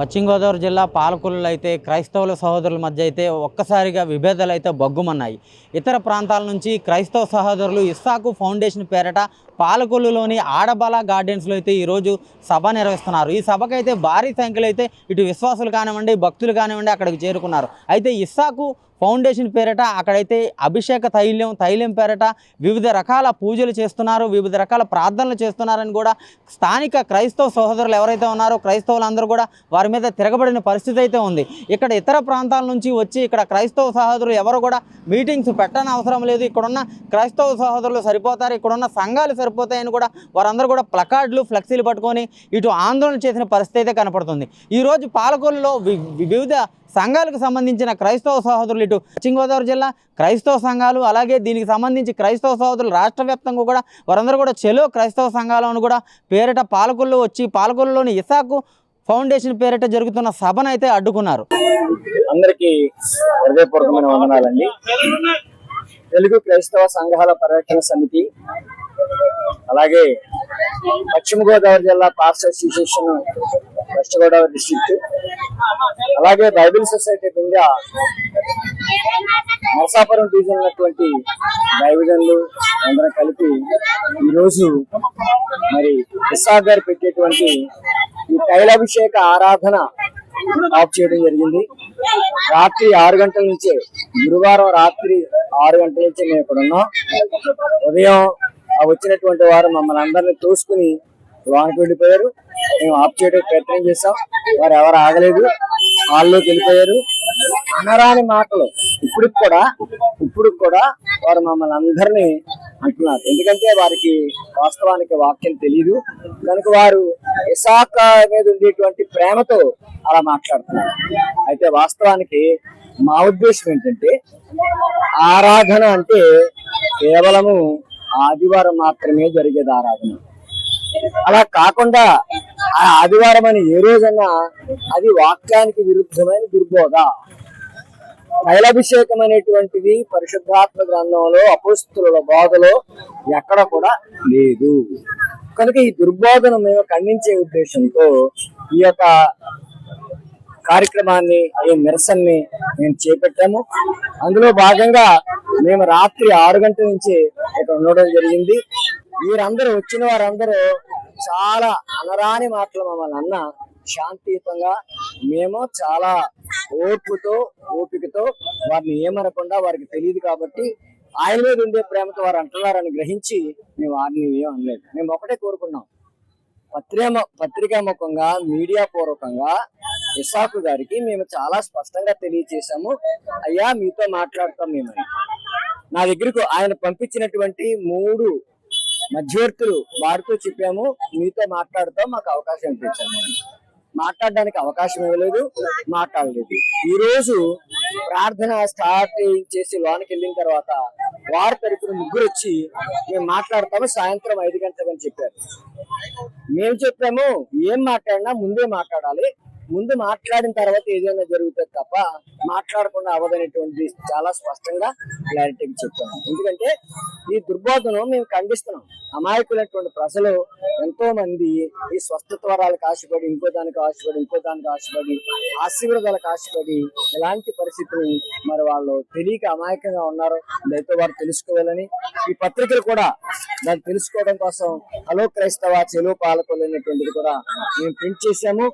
పశ్చిమ గోదావరి జిల్లా పాలకులలో అయితే క్రైస్తవుల సహోదరుల మధ్య అయితే ఒక్కసారిగా విభేదాలు అయితే బగ్గుమన్నాయి ఇతర ప్రాంతాల నుంచి క్రైస్తవ సహోదరులు ఇస్సాకు ఫౌండేషన్ పేరట పాలకొల్లులోని ఆడబాల గార్డెన్స్లో అయితే ఈరోజు సభ నిర్వహిస్తున్నారు. ఈ సభకైతే భారీ సంఖ్యలో అయితే ఇటు విశ్వాసులు కానివ్వండి భక్తులు కానివ్వండి అక్కడికి చేరుకున్నారు. అయితే ఇస్సాకు ఫౌండేషన్ పేరట అక్కడైతే అభిషేక తైల్యం తైలం పేరట వివిధ రకాల పూజలు చేస్తున్నారు వివిధ రకాల ప్రార్థనలు చేస్తున్నారని కూడా స్థానిక క్రైస్తవ సహోదరులు ఎవరైతే ఉన్నారో క్రైస్తవులందరూ కూడా వారి మీద తిరగబడిన పరిస్థితి అయితే ఉంది. ఇక్కడ ఇతర ప్రాంతాల నుంచి వచ్చి ఇక్కడ క్రైస్తవ సహోదరులు ఎవరు కూడా మీటింగ్స్ పెట్టని అవసరం లేదు. ఇక్కడున్న క్రైస్తవ సహోదరులు సరిపోతారు ఇక్కడున్న సంఘాలు సరిపోతాయని కూడా వారందరూ కూడా ప్లకార్డులు ఫ్లెక్సీలు పట్టుకొని ఇటు ఆందోళన చేసిన పరిస్థితి అయితే కనపడుతుంది. ఈరోజు పాలకొల్లులో వి- వివిధ సంఘాలకు సంబంధించిన క్రైస్తవ సహోదరులు ఇటు పశ్చిమ గోదావరి జిల్లా క్రైస్తవ సంఘాలు అలాగే దీనికి సంబంధించి క్రైస్తవ సహోదరులు రాష్ట్ర వ్యాప్తంగా కూడా వారందరూ కూడా చెలో క్రైస్తవ సంఘాలను కూడా పేరిట పాలకొల్లు వచ్చి పాలకుల్లోని ఇసాకు ఫౌండేషన్ పేరిట జరుగుతున్న సభను అయితే అడ్డుకున్నారు. అందరికీ హృదయపూర్వకమైన వందనాలండి. తెలుగు క్రైస్తవ సంఘాల పర్యటన సమితి అలాగే పశ్చిమ గోదావరి జిల్లా pastor association west Godavari district అలాగే Bible society of India Narasapuram division ఉన్నటువంటి దైవజనులు అందరం కలిపి ఈరోజు మరి ప్రసాద్ గారు పెట్టేటువంటి ఈ తైలాభిషేక ఆరాధన ఆఫ్ చేయడం జరిగింది. రాత్రి ఆరు గంటల నుంచే గురువారం రాత్రి ఆరు గంటల నుంచే మేము ఇక్కడ ఉన్నాం. ఉదయం వచ్చినటువంటి వారు మమ్మల్ని అందరినీ తోసుకుని వానికి వెళ్ళిపోయారు. మేము ఆఫ్ చేయడానికి ప్రయత్నం చేశాం. వారు ఎవరు ఆగలేదు. హాల్లోకి వెళ్ళిపోయారు. అనరాని మాటలు. ఇప్పుడు కూడా ఇప్పుడు కూడా వారు మమ్మల్ని అందరినీ అంటున్నారు. ఎందుకంటే వారికి వాస్తవానికి వాక్యం తెలియదు కనుక వారు ఇసాక మీద ఉండేటువంటి ప్రేమతో అలా మాట్లాడుతున్నారు. అయితే వాస్తవానికి మా ఉద్దేశం ఏంటంటే ఆరాధన అంటే కేవలము ఆదివారం మాత్రమే జరిగేది ఆరాధన. అలా కాకుండా ఆ ఆదివారం అని ఏ రోజన్నా అది వాక్యానికి విరుద్ధమైన దుర్బోధ. తైలాభిషేకం అనేటువంటిది పరిశుద్ధాత్మ గ్రంథంలో అపోస్తుల బోధలో ఎక్కడ కూడా లేదు. కనుక ఈ దుర్బోధను మేము ఖండించే ఉద్దేశంతో ఈ యొక్క కార్యక్రమాన్ని ఈ నిరసనని మేము చేపట్టాము. అందులో భాగంగా మేము రాత్రి ఆరు గంటల నుంచి ఇక్కడ ఉండడం జరిగింది. వీరందరూ వచ్చిన వారందరూ చాలా అనరాని మాటలు మమ్మల్ని అన్న శాంతియుతంగా మేము చాలా ఓర్పుతో ఓపికతో వారిని ఏమనకుండా వారికి తెలియదు కాబట్టి ఆయన మీద ఉండే ప్రేమతో వారు అంటున్నారని గ్రహించి మేము వారిని ఏం అనలేదు. మేము ఒకటే కోరుకున్నాం. పత్రిక పత్రికాముఖంగా మీడియా పూర్వకంగా ఇసాకు గారికి మేము చాలా స్పష్టంగా తెలియజేశాము. అయ్యా మీతో మాట్లాడతాం మేము నా దగ్గరకు ఆయన పంపించినటువంటి మూడు మధ్యవర్తులు వారితో చెప్పాము మీతో మాట్లాడతాం మాకు అవకాశం ఇప్పించాము మాట్లాడడానికి అవకాశం ఇవ్వలేదు మాట్లాడలేదు. ఈ రోజు ప్రార్థన స్టార్ట్ చేసి లోనికి వెళ్ళిన తర్వాత వారి తరపున ముగ్గురు వచ్చి మేము మాట్లాడతాము సాయంత్రం ఐదు గంటలకు చెప్పారు. మేము చెప్పాము ఏం మాట్లాడినా ముందే మాట్లాడాలి. ముందు మాట్లాడిన తర్వాత ఏదైనా జరుగుతుంది తప్ప మాట్లాడకుండా అవ్వదనేటువంటి చాలా స్పష్టంగా క్లారిటీగా చెప్పాము. ఎందుకంటే ఈ దుర్బోధను మేము ఖండిస్తున్నాం. అమాయకులైనటువంటి ప్రజలు ఎంతో మంది ఈ స్వస్థత వరాలకు ఆశపడి ఇంకో దానికి ఆశపడి ఇంకో దానికి ఆశపడి ఆశీర్వాదాలకు ఆశపడి ఇలాంటి పరిస్థితులు మరి వాళ్ళు తెలియక అమాయకంగా ఉన్నారు. దయతో వారు తెలుసుకోవాలని ఈ పత్రికలు కూడా దాన్ని తెలుసుకోవడం కోసం హలో క్రైస్తవ చెలో పాలకులు అనేటువంటిది కూడా మేము ప్రింట్ చేశాము.